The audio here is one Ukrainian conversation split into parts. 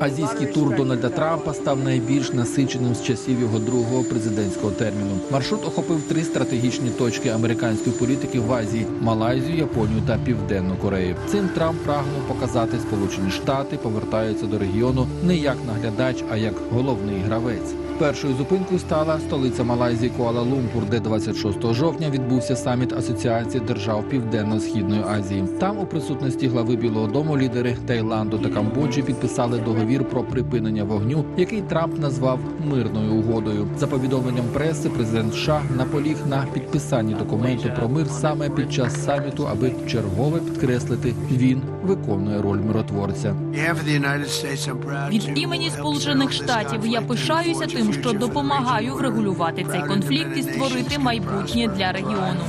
Азійський тур Дональда Трампа став найбільш насиченим з часів його другого президентського терміну. Маршрут охопив три стратегічні точки американської політики в Азії: Малайзію, Японію та Південну Корею. Цим Трамп прагнув показати, Сполучені Штати повертаються до регіону не як наглядач, а як головний гравець. Першою зупинкою стала столиця Малайзії Куала-Лумпур, де 26 жовтня відбувся саміт Асоціації держав Південно-східної Азії. Там у присутності глави Білого Дому лідери Таїланду та Камбоджі підписали договір про припинення вогню, який Трамп назвав мирною угодою. За повідомленням преси, президент США наполіг на підписанні документу про мир саме під час саміту, аби чергове підкреслити, він виконує роль миротворця. Від імені Сполучених Штатів я пишаюся тим, що допомагаю врегулювати цей конфлікт і створити майбутнє для регіону.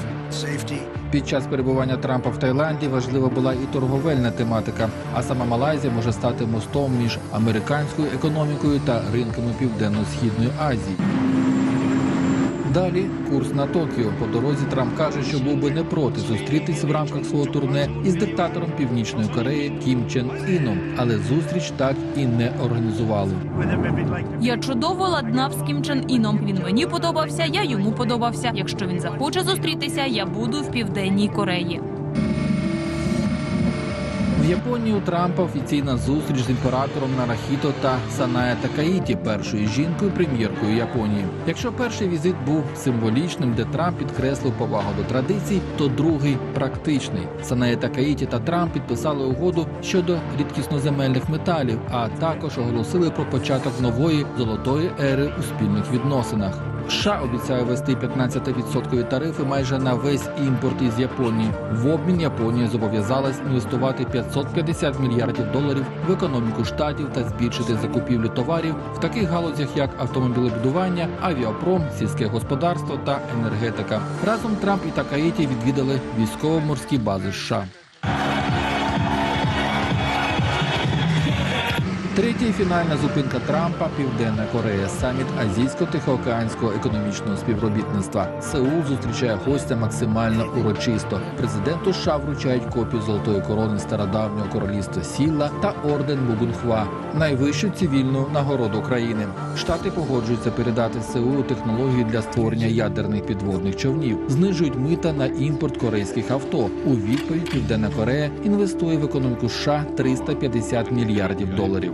Під час перебування Трампа в Таїланді важлива була і торговельна тематика. А сама Малайзія може стати мостом між американською економікою та ринками Південно-східної Азії. Далі курс на Токіо. По дорозі Трамп каже, що був би не проти зустрітись в рамках свого турне із диктатором Північної Кореї Кім Чен Іном, але зустріч так і не організували. Я чудово ладнав з Кім Чен Іном. Він мені подобався, я йому подобався. Якщо він захоче зустрітися, я буду в південній Кореї. У Трампа офіційна зустріч з імператором Нарахіто та Саная Такаїті, першою жінкою прем'єркою Японії. Якщо перший візит був символічним, де Трамп підкреслив повагу до традицій, то другий практичний. Саная Такаїті та Трамп підписали угоду щодо рідкісноземельних металів, а також оголосили про початок нової золотої ери у спільних відносинах. США обіцяє ввести 15% тарифи майже на весь імпорт із Японії. В обмін Японія зобов'язалась інвестувати 550 мільярдів доларів в економіку штатів та збільшити закупівлю товарів в таких галузях, як автомобілебудування, авіапром, сільське господарство та енергетика. Разом Трамп і Такаїті відвідали військово-морські бази США. Третя і фінальна зупинка Трампа Південна Корея, саміт Азійсько-Тихоокеанського економічного співробітництва. Сеул зустрічає гостя максимально урочисто. Президенту США вручають копію золотої корони стародавнього королівства Сілла та орден Мугунхва, найвищу цивільну нагороду країни. Штати погоджуються передати Сеулу технології для створення ядерних підводних човнів, знижують мита на імпорт корейських авто. У відповідь Південна Корея інвестує в економіку США 350 мільярдів доларів.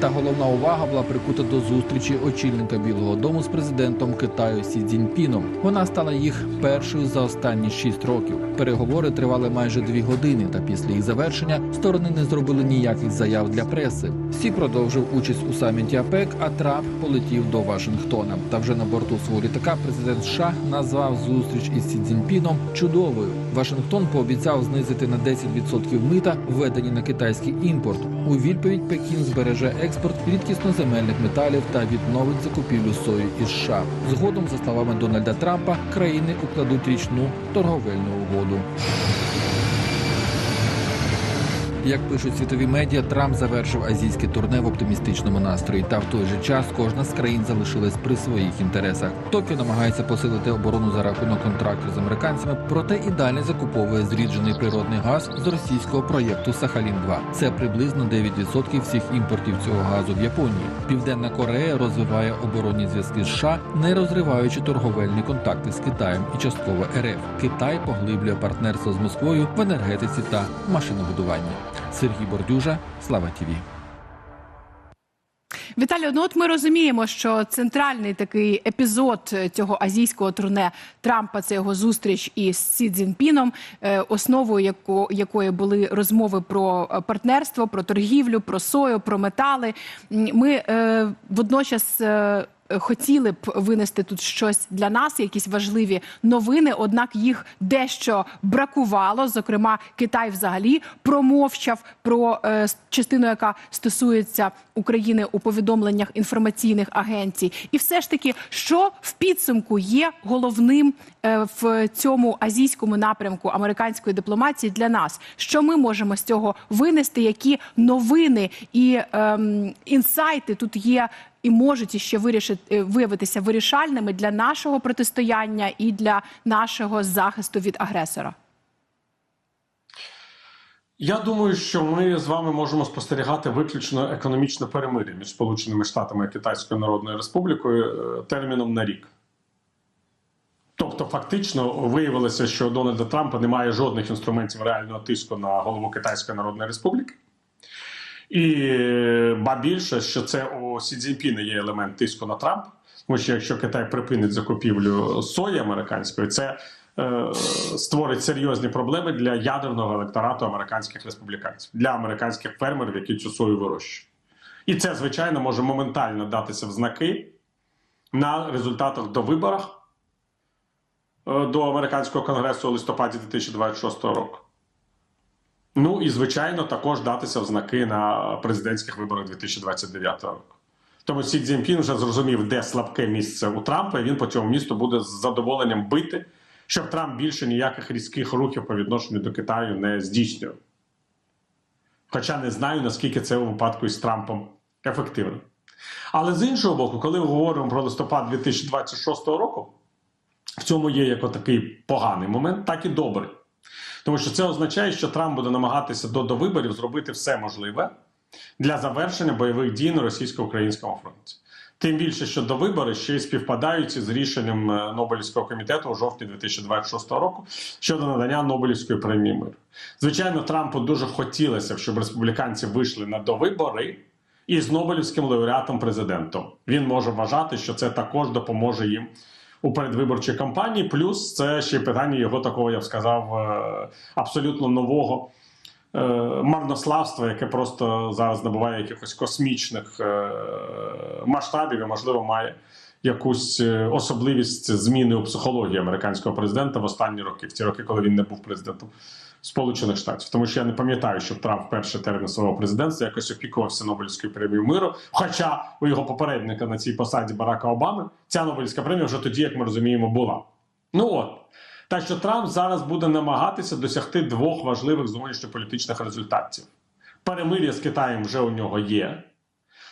Та головна увага була прикута до зустрічі очільника Білого Дому з президентом Китаю Сі Цзіньпіном. Вона стала їх першою за останні шість років. Переговори тривали майже дві години, та після їх завершення сторони не зробили ніяких заяв для преси. Сі продовжив участь у саміті АПЕК, а Трамп полетів до Вашингтона. Та вже на борту свого літака президент США назвав зустріч із Сі Цзіньпіном чудовою. Вашингтон пообіцяв знизити на 10% мита, введені на китайський імпорт. У відповідь Пекін збереже експорт рідкісноземельних металів та відновить закупівлю сою із США. Згодом, за словами Дональда Трампа, країни укладуть річну торговельну угоду. Як пишуть світові медіа, Трамп завершив азійське турне в оптимістичному настрої. Та в той же час кожна з країн залишилась при своїх інтересах. Токіо намагається посилити оборону за рахунок контрактів з американцями, проте і далі закуповує зріджений природний газ з російського проєкту Сахалін 2 Це приблизно 9% всіх імпортів цього газу в Японії. Південна Корея розвиває оборонні зв'язки з США, не розриваючи торговельні контакти з Китаєм і частково РФ. Китай поглиблює партнерство з Москвою в енергетиці та машинобудуванні. Сергій Бордюжа, Слава Тіві. Віталію, ну от ми розуміємо, що центральний такий епізод цього азійського турне Трампа це його зустріч із Сі Цзіньпіном, е, основою яко, якої були розмови про е, партнерство, про торгівлю, про сою, про метали. Ми е, водночас. е, Хотіли б винести тут щось для нас, якісь важливі новини. Однак їх дещо бракувало. Зокрема, Китай взагалі промовчав про е, частину, яка стосується України у повідомленнях інформаційних агенцій. І все ж таки, що в підсумку є головним е, в цьому азійському напрямку американської дипломатії для нас? Що ми можемо з цього винести? Які новини і ем, інсайти тут є? І можуть іще вирішити е, виявитися вирішальними для нашого протистояння і для нашого захисту від агресора. Я думаю, що ми з вами можемо спостерігати виключно економічне перемир'я між Сполученими Штатами і Китайською Народною Республікою е, терміном на рік. Тобто, фактично виявилося, що Дональда Трампа немає жодних інструментів реального тиску на голову Китайської Народної Республіки. І е, ба більше, що це у Сі Цзіньпіна є елемент тиску на Трамп, тому що якщо Китай припинить закупівлю сої американської, це е, створить серйозні проблеми для ядерного електорату американських республіканців, для американських фермерів, які цю сою вирощують. І це, звичайно, може моментально датися в знаки на результатах до виборах е, до американського конгресу у листопаді 2026 року. Ну і звичайно, також датися в знаки на президентських виборах 2029 року. Тому Сі Цзіньпін вже зрозумів, де слабке місце у Трампа, і він по цьому місту буде з задоволенням бити, щоб Трамп більше ніяких різких рухів по відношенню до Китаю не здійснював. Хоча не знаю, наскільки це у випадку із Трампом ефективно. Але з іншого боку, коли ми говоримо про листопад 2026 року, в цьому є як такий поганий момент, так і добрий. Тому що це означає, що Трамп буде намагатися до, до виборів зробити все можливе для завершення бойових дій на російсько-українському фронті. Тим більше, що до вибори ще й співпадають із рішенням е, Нобелівського комітету у жовтні 2026 року щодо надання Нобелівської премії миру. Звичайно, Трампу дуже хотілося, щоб республіканці вийшли на довибори із Нобелівським лауреатом президентом. Він може вважати, що це також допоможе їм у передвиборчій кампанії. Плюс це ще питання його такого, я б сказав, е, абсолютно нового е, марнославства, яке просто зараз набуває якихось космічних е, масштабів і, можливо, має якусь особливість зміни у психології американського президента в останні роки, в ті роки, коли він не був президентом Сполучених Штатів. Тому що я не пам'ятаю, що Трамп перший термін свого президентства якось опікувався Нобелівською премією миру. Хоча у його попередника на цій посаді Барака Обами ця Нобелівська премія вже тоді, як ми розуміємо, була. Ну от. Так що Трамп зараз буде намагатися досягти двох важливих зовнішньополітичних результатів. Перемир'я з Китаєм вже у нього є.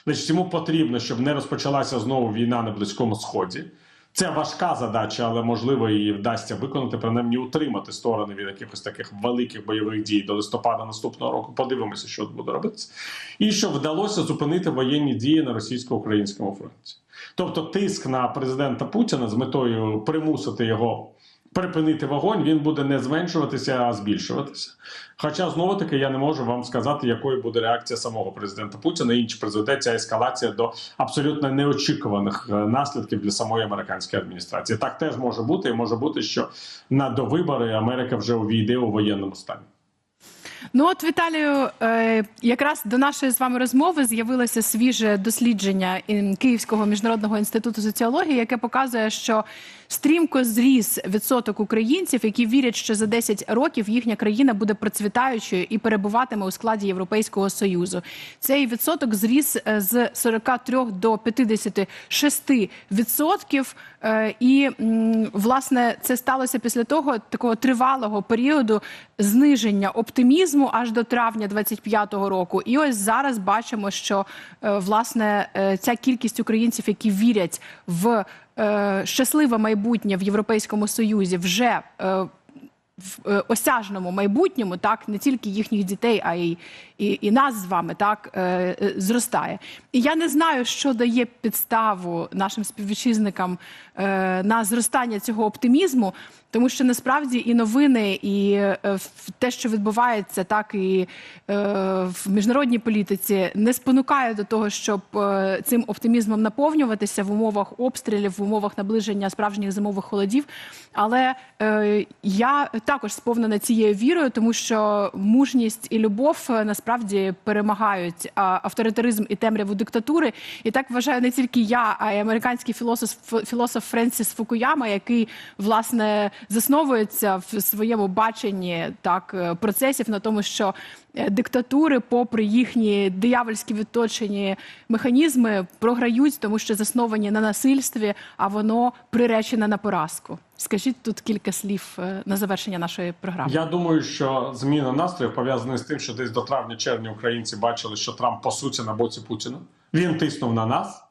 Значить, йому потрібно, щоб не розпочалася знову війна на Близькому Сході. Це важка задача, але можливо її вдасться виконати, принаймні утримати сторони від якихось таких великих бойових дій до листопада наступного року. Подивимося, що буде робитися. І що вдалося зупинити воєнні дії на російсько-українському фронті. Тобто, тиск на президента Путіна з метою примусити його припинити вогонь, він буде не зменшуватися, а збільшуватися. Хоча знову таки я не можу вам сказати, якою буде реакція самого президента Путіна, і призведе ця ескалація до абсолютно неочікуваних е, наслідків для самої американської адміністрації. Так теж може бути, і може бути, що на довибори Америка вже увійде у воєнному стані. Ну от Віталію, е, якраз до нашої з вами розмови з'явилося свіже дослідження Київського міжнародного інституту соціології, яке показує, що стрімко зріс відсоток українців, які вірять, що за 10 років їхня країна буде процвітаючою і перебуватиме у складі Європейського союзу. Цей відсоток зріс е, з 43 до 56 відсотків. Е, І власне це сталося після того такого тривалого періоду зниження оптимізму аж до травня 25-го року. І ось зараз бачимо, що е, власне е, ця кількість українців, які вірять в е, щасливе майбутнє в Європейському Союзі, вже в е, осяжному майбутньому, так не тільки їхніх дітей, а й і, і нас з вами так е, е, зростає. І я не знаю, що дає підставу нашим співвітчизникам е, на зростання цього оптимізму, тому що насправді і новини, і е, те, що відбувається, так і е, в міжнародній політиці, не спонукає до того, щоб е, цим оптимізмом наповнюватися в умовах обстрілів, в умовах наближення справжніх зимових холодів. Але е, я також сповнена цією вірою, тому що мужність і любов е, насправді перемагають авторитаризм і темряву диктатури. І так вважаю не тільки я, а й американський філософ філософ Френсіс Фукуяма, який власне засновується в своєму баченні так е, процесів на тому, що е, диктатури, попри їхні диявольські відточені механізми, програють, тому що засновані на насильстві, а воно приречене на поразку. Скажіть тут кілька слів е, на завершення нашої програми. Я думаю, що зміна настроїв пов'язана з тим, що десь до травня-червня українці бачили, що Трамп по суті на боці Путіна. Він тиснув на нас,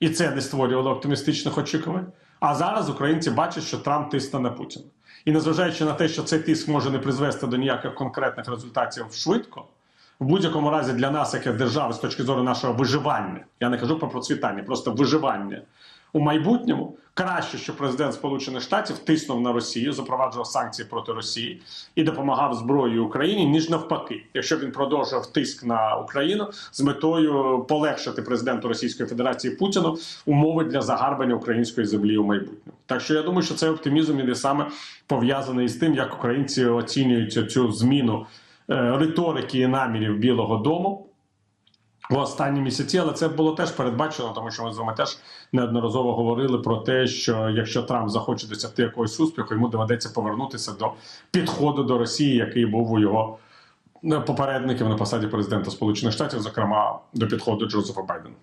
і це не створювало оптимістичних очікувань. А зараз українці бачать, що Трамп тисне на Путіна. І незважаючи на те, що цей тиск може не призвести до ніяких конкретних результатів швидко, в будь-якому разі для нас, як держави, з точки зору нашого виживання, я не кажу про процвітання, просто виживання у майбутньому, краще, що президент Сполучених Штатів тиснув на Росію, запроваджував санкції проти Росії і допомагав зброєю Україні, ніж навпаки, якщо він продовжував тиск на Україну з метою полегшити президенту Російської Федерації Путіну умови для загарбання української землі у майбутньому. Так що я думаю, що цей оптимізм іде саме пов'язаний з тим, як українці оцінюють цю зміну е, риторики і намірів Білого Дому в останні місяці, але це було теж передбачено, тому що ми з вами теж неодноразово говорили про те, що якщо Трамп захоче досягти якогось успіху, йому доведеться повернутися до підходу до Росії, який був у його е, попередників на посаді президента Сполучених Штатів, зокрема до підходу Джозефа Байдена.